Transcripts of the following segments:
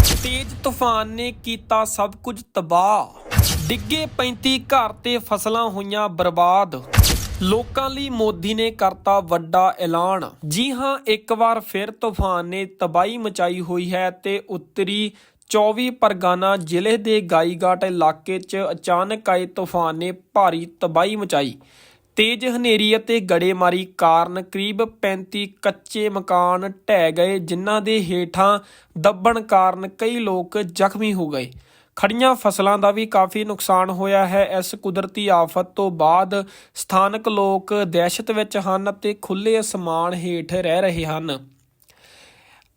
ਤੇਜ਼ ਤੂਫਾਨ ਨੇ ਕੀਤਾ ਸਭ ਕੁਝ ਤਬਾਹ। ਡਿੱਗੇ 35 ਘਰ ਤੇ ਫਸਲਾਂ ਹੋਈਆਂ ਬਰਬਾਦ। ਲੋਕਾਂ ਲਈ ਮੋਦੀ ਨੇ ਕਰਤਾ ਵੱਡਾ ਐਲਾਨ। ਜੀ ਹਾਂ, ਇੱਕ ਵਾਰ ਫਿਰ ਤੂਫਾਨ ਨੇ ਤਬਾਹੀ ਮਚਾਈ ਹੋਈ ਹੈ ਤੇ ਉੱਤਰੀ 24 ਪਰਗਾਨਾ ਜ਼ਿਲ੍ਹੇ ਦੇ ਗਾਈਘਾਟ ਇਲਾਕੇ 'ਚ ਅਚਾਨਕ ਆਏ ਤੂਫਾਨ ਨੇ ਭਾਰੀ ਤਬਾਹੀ ਮਚਾਈ। ਤੇਜ਼ ਹਨੇਰੀ ਅਤੇ ਗੜੇਮਾਰੀ ਕਾਰਨ ਕਰੀਬ 35 ਕੱਚੇ ਮਕਾਨ ਢਹਿ ਗਏ, ਜਿਨ੍ਹਾਂ ਦੇ ਹੇਠਾਂ ਦੱਬਣ ਕਾਰਨ ਕਈ ਲੋਕ ਜ਼ਖਮੀ ਹੋ ਗਏ। ਖੜੀਆਂ ਫਸਲਾਂ ਦਾ ਵੀ ਕਾਫੀ ਨੁਕਸਾਨ ਹੋਇਆ ਹੈ। ਇਸ ਕੁਦਰਤੀ ਆਫਤ ਤੋਂ ਬਾਅਦ ਸਥਾਨਕ ਲੋਕ ਦਹਿਸ਼ਤ ਵਿੱਚ ਹਨ ਅਤੇ ਖੁੱਲੇ ਅਸਮਾਨ ਹੇਠ ਰਹਿ ਰਹੇ ਹਨ।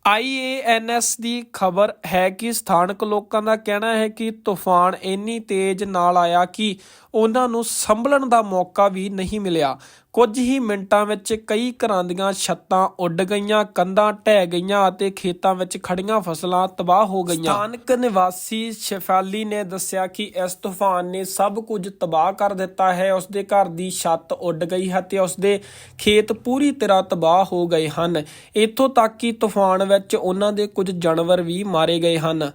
ਆਈਏਐਨਐਸ ਦੀ ਖਬਰ ਹੈ ਕਿ ਸਥਾਨਕ ਲੋਕਾਂ ਦਾ ਕਹਿਣਾ ਹੈ ਕਿ ਤੂਫਾਨ ਇੰਨੀ ਤੇਜ਼ ਨਾਲ ਆਇਆ ਕਿ ਉਹਨਾਂ ਨੂੰ ਸੰਭਲਣ ਦਾ ਮੌਕਾ ਵੀ ਨਹੀਂ ਮਿਲਿਆ। ਕੁਝ ਹੀ ਮਿੰਟਾਂ ਵਿੱਚ ਕਈ ਘਰਾਂ ਦੀਆਂ ਛੱਤਾਂ ਉੱਡ ਗਈਆਂ, ਕੰਧਾਂ ਢਹਿ ਗਈਆਂ ਅਤੇ ਖੇਤਾਂ ਵਿੱਚ ਖੜੀਆਂ ਫਸਲਾਂ ਤਬਾਹ ਹੋ ਗਈਆਂ। ਸਥਾਨਕ ਨਿਵਾਸੀ ਸ਼ਫਾਲੀ ਨੇ ਦੱਸਿਆ ਕਿ ਇਸ ਤੂਫਾਨ ਨੇ ਸਭ ਕੁਝ ਤਬਾਹ ਕਰ ਦਿੱਤਾ ਹੈ। ਉਸ ਦੇ ਘਰ ਦੀ ਛੱਤ ਉੱਡ ਗਈ ਹੈ ਤੇ ਉਸ ਦੇ ਖੇਤ ਪੂਰੀ ਤਰ੍ਹਾਂ ਤਬਾਹ ਹੋ ਗਏ ਹਨ। ਇੱਥੋਂ ਤੱਕ ਕਿ ਤੂਫਾਨ ਵਿੱਚ ਉਹਨਾਂ ਦੇ ਕੁਝ ਜਾਨਵਰ ਵੀ ਮਾਰੇ ਗਏ ਹਨ।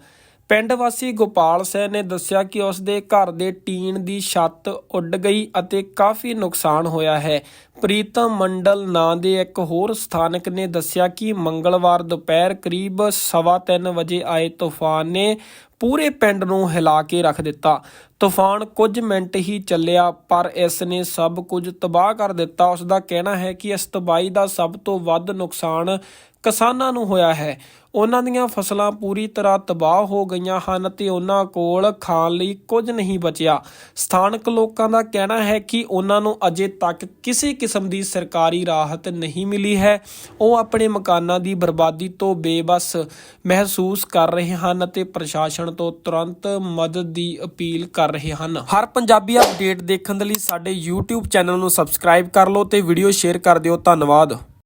ਪਿੰਡ ਵਾਸੀ ਗੋਪਾਲ ਸਿੰਘ ਨੇ ਦੱਸਿਆ ਕਿ ਉਸ ਦੇ ਘਰ ਦੇ ਟੀਨ ਦੀ ਛੱਤ ਉੱਡ ਗਈ ਅਤੇ ਕਾਫੀ ਨੁਕਸਾਨ ਹੋਇਆ ਹੈ। ਪ੍ਰੀਤਮ ਮੰਡਲ ਨਾਂ ਦੇ ਇੱਕ ਹੋਰ ਸਥਾਨਕ ਨੇ ਦੱਸਿਆ ਕਿ ਮੰਗਲਵਾਰ ਦੁਪਹਿਰ ਕਰੀਬ 3:30 ਵਜੇ ਆਏ ਤੂਫਾਨ ਨੇ ਪੂਰੇ ਪਿੰਡ ਨੂੰ ਹਿਲਾ ਕੇ ਰੱਖ ਦਿੱਤਾ। ਤੂਫਾਨ ਕੁਝ ਮਿੰਟ ਹੀ ਚੱਲਿਆ, ਪਰ ਇਸ ਨੇ ਸਭ ਕੁਝ ਤਬਾਹ ਕਰ ਦਿੱਤਾ। ਉਸ ਦਾ ਕਹਿਣਾ ਹੈ ਕਿ ਇਸ ਤਬਾਹੀ ਦਾ ਸਭ ਤੋਂ ਵੱਧ ਨੁਕਸਾਨ ਕਿਸਾਨਾਂ ਨੂੰ ਹੋਇਆ ਹੈ। ਉਹਨਾਂ ਦੀਆਂ ਫਸਲਾਂ ਪੂਰੀ ਤਰ੍ਹਾਂ ਤਬਾਹ ਹੋ ਗਈਆਂ ਹਨ ਤੇ ਉਹਨਾਂ ਕੋਲ ਖਾਣ ਲਈ ਕੁਝ ਨਹੀਂ ਬਚਿਆ। ਸਥਾਨਕ ਲੋਕਾਂ ਦਾ ਕਹਿਣਾ ਹੈ ਕਿ ਉਹਨਾਂ ਨੂੰ ਅਜੇ ਤੱਕ ਕਿਸੇ ਕਿਸਮ ਦੀ ਸਰਕਾਰੀ ਰਾਹਤ ਨਹੀਂ ਮਿਲੀ ਹੈ। ਉਹ ਆਪਣੇ ਮਕਾਨਾਂ ਦੀ ਬਰਬਾਦੀ ਤੋਂ ਬੇਬਸ ਮਹਿਸੂਸ ਕਰ ਰਹੇ ਹਨ ਅਤੇ ਪ੍ਰਸ਼ਾਸਨ ਤੋਂ ਤੁਰੰਤ ਮਦਦ ਦੀ ਅਪੀਲ ਕਰ ਰਹੇ ਹਨ। ਹਰ ਪੰਜਾਬੀ ਅਪਡੇਟ ਦੇਖਣ ਦੇ ਲਈ ਸਾਡੇ YouTube ਚੈਨਲ ਨੂੰ ਸਬਸਕ੍ਰਾਈਬ ਕਰ ਲਓ ਤੇ ਵੀਡੀਓ ਸ਼ੇਅਰ ਕਰ ਦਿਓ। ਧੰਨਵਾਦ।